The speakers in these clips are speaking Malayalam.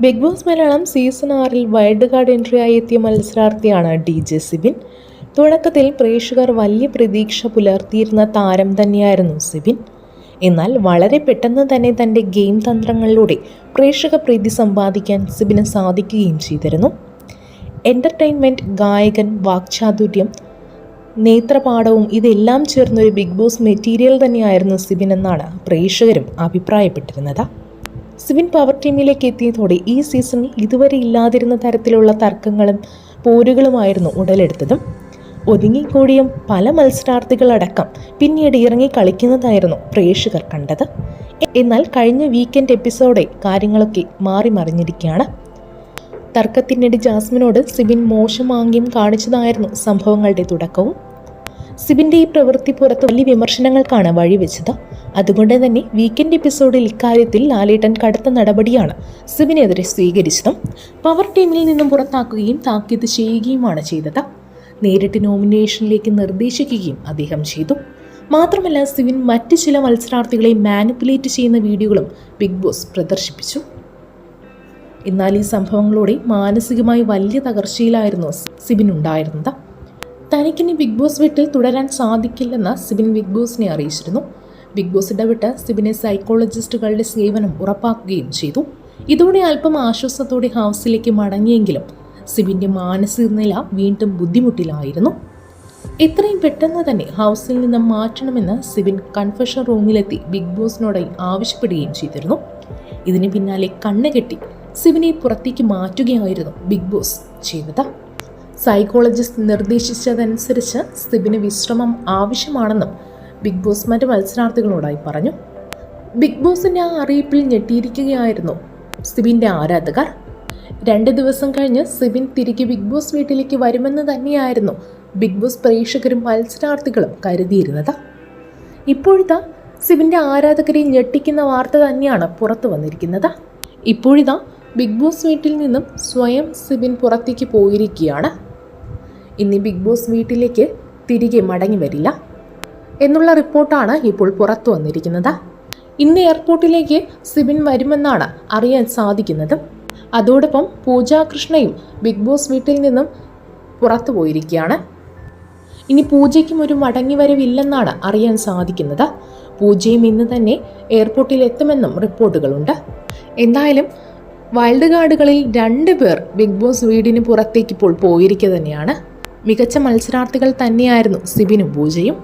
ബിഗ് ബോസ് മലയാളം സീസൺ ആറിൽ വൈൽഡ് കാർഡ് എൻട്രിയായി എത്തിയ മത്സരാർത്ഥിയാണ് ഡി ജെ സിബിൻ. തുടക്കത്തിൽ പ്രേക്ഷകർ വലിയ പ്രതീക്ഷ പുലർത്തിയിരുന്ന താരം തന്നെയായിരുന്നു സിബിൻ. എന്നാൽ വളരെ പെട്ടെന്ന് തന്നെ തന്റെ ഗെയിം തന്ത്രങ്ങളിലൂടെ പ്രേക്ഷക പ്രീതി സമ്പാദിക്കാൻ സിബിന് സാധിക്കുകയും ചെയ്തിരുന്നു. എന്റർടൈൻമെന്റ് ഗായകൻ വാക്ചാതുര്യം നേത്രപാഠവും ഇതെല്ലാം ചേർന്നൊരു ബിഗ് ബോസ് മെറ്റീരിയൽ തന്നെയായിരുന്നു സിബിൻ എന്നാണ് പ്രേക്ഷകരും അഭിപ്രായപ്പെട്ടിരുന്നത്. സിബിൻ പവർ ടീമിലേക്ക് എത്തിയതോടെ ഈ സീസണിൽ ഇതുവരെ ഇല്ലാതിരുന്ന തരത്തിലുള്ള തർക്കങ്ങളും പോരുകളുമായിരുന്നു ഉടലെടുത്തതും. ഒതുങ്ങിക്കൂടിയും പല മത്സരാർത്ഥികളടക്കം പിന്നീട് ഇറങ്ങി കളിക്കുന്നതായിരുന്നു പ്രേക്ഷകർ കണ്ടത്. എന്നാൽ കഴിഞ്ഞ വീക്കെൻഡ് എപ്പിസോഡെ കാര്യങ്ങളൊക്കെ മാറി മറിഞ്ഞിരിക്കുകയാണ്. തർക്കത്തിനിടെ ജാസ്മിനോട് സിബിൻ മോശം ആംഗ്യം കാണിച്ചതായിരുന്നു സംഭവങ്ങളുടെ തുടക്കവും. സിബിന്റെ ഈ പ്രവൃത്തി പുറത്ത് വലിയ വിമർശനങ്ങൾക്കാണ് വഴിവെച്ചത്. അതുകൊണ്ട് തന്നെ വീക്കെൻഡ് എപ്പിസോഡിൽ ഇക്കാര്യത്തിൽ ലാലേട്ടൻ കടുത്ത നടപടിയാണ് സിബിനെതിരെ സ്വീകരിച്ചതും പവർ ടീമിൽ നിന്നും പുറത്താക്കുകയും താക്കീത് ചെയ്യുകയുമാണ് ചെയ്തത്. നേരിട്ട് നോമിനേഷനിലേക്ക് നിർദ്ദേശിക്കുകയും അദ്ദേഹം ചെയ്തു. മാത്രമല്ല സിവിൻ മറ്റ് ചില മത്സരാർത്ഥികളെ മാനിപ്പുലേറ്റ് ചെയ്യുന്ന വീഡിയോകളും ബിഗ് ബോസ് പ്രദർശിപ്പിച്ചു. എന്നാൽ ഈ സംഭവങ്ങളോടെ മാനസികമായി വലിയ തകർച്ചയിലായിരുന്നു സിബിൻ ഉണ്ടായിരുന്നത്. തനിക്കിനി ബിഗ് ബോസ് വീട്ടിൽ തുടരാൻ സാധിക്കില്ലെന്ന് സിബിൻ ബിഗ് ബോസിനെ അറിയിച്ചിരുന്നു. ബിഗ് ബോസ് ഇടപെട്ട് സിബിനെ സൈക്കോളജിസ്റ്റുകളുടെ സേവനം ഉറപ്പാക്കുകയും ചെയ്തു. ഇതോടെ അല്പം ആശ്വാസത്തോടെ ഹൗസിലേക്ക് മടങ്ങിയെങ്കിലും സിബിന്റെ മാനസിക നില വീണ്ടും ബുദ്ധിമുട്ടിലായിരുന്നു. എത്രയും പെട്ടെന്ന് തന്നെ ഹൗസിൽ നിന്ന് മാറ്റണമെന്ന് സിബിൻ കൺഫഷൻ റൂമിലെത്തി ബിഗ് ബോസിനോടായി ആവശ്യപ്പെടുകയും ചെയ്തിരുന്നു. ഇതിന് പിന്നാലെ കണ്ണുകെട്ടി സിബിനെ പുറത്തേക്ക് മാറ്റുകയായിരുന്നു ബിഗ് ബോസ് ചെയ്തത്. സൈക്കോളജിസ്റ്റ് നിർദ്ദേശിച്ചതനുസരിച്ച് സിബിന് വിശ്രമം ആവശ്യമാണെന്നും ബിഗ് ബോസ് മറ്റ് മത്സരാർത്ഥികളോടായി പറഞ്ഞു. ബിഗ് ബോസിന്റെ ആ അറിയിപ്പിൽ ഞെട്ടിയിരിക്കുകയായിരുന്നു സിബിന്റെ ആരാധകർ. രണ്ട് ദിവസം കഴിഞ്ഞ് സിബിൻ തിരികെ ബിഗ് ബോസ് വീട്ടിലേക്ക് വരുമെന്ന് തന്നെയായിരുന്നു ബിഗ് ബോസ് പ്രേക്ഷകരും മത്സരാർത്ഥികളും കരുതിയിരുന്നത്. ഇപ്പോഴിതാ സിബിന്റെ ആരാധകരെ ഞെട്ടിക്കുന്ന വാർത്ത തന്നെയാണ് പുറത്തു വന്നിരിക്കുന്നത്. ഇപ്പോഴിതാ ബിഗ് ബോസ് വീട്ടിൽ നിന്നും സ്വയം സിബിൻ പുറത്തേക്ക് പോയിരിക്കുകയാണ്. ഇനി ബിഗ് ബോസ് വീട്ടിലേക്ക് തിരികെ മടങ്ങി വരില്ല. എന്നുള്ള റിപ്പോർട്ടാണ് ഇപ്പോൾ പുറത്തു വന്നിരിക്കുന്നത്. ഇന്ന് എയർപോർട്ടിലേക്ക് സിബിൻ വരുമെന്നാണ് അറിയാൻ സാധിക്കുന്നത്. അതോടൊപ്പം പൂജാ കൃഷ്ണയും ബിഗ് ബോസ് വീട്ടിൽ നിന്നും പുറത്തു പോയിരിക്കുകയാണ്. ഇനി പൂജയ്ക്കും ഒരു മടങ്ങിവരവില്ലെന്നാണ് അറിയാൻ സാധിക്കുന്നത്. പൂജയും ഇന്ന് തന്നെ എയർപോർട്ടിൽ എത്തുമെന്നും റിപ്പോർട്ടുകളുണ്ട്. എന്തായാലും വൈൽഡ് കാർഡുകളിൽ രണ്ട് പേർ ബിഗ് ബോസ് വീടിന് പുറത്തേക്ക് ഇപ്പോൾ പോയിരിക്കുക തന്നെയാണ്. മികച്ച മത്സരാർത്ഥികൾ തന്നെയായിരുന്നു സിബിനും പൂജയും.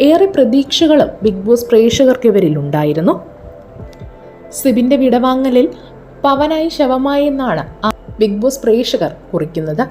ഏറെ പ്രതീക്ഷകളും ബിഗ് ബോസ് പ്രേക്ഷകർക്ക് ഇവരിൽ ഉണ്ടായിരുന്നു സിബിന്റെ വിടവാങ്ങലിൽ പവനായി ശവമായി എന്നാണ് ബിഗ് ബോസ് പ്രേക്ഷകർ കുറിക്കുന്നത്.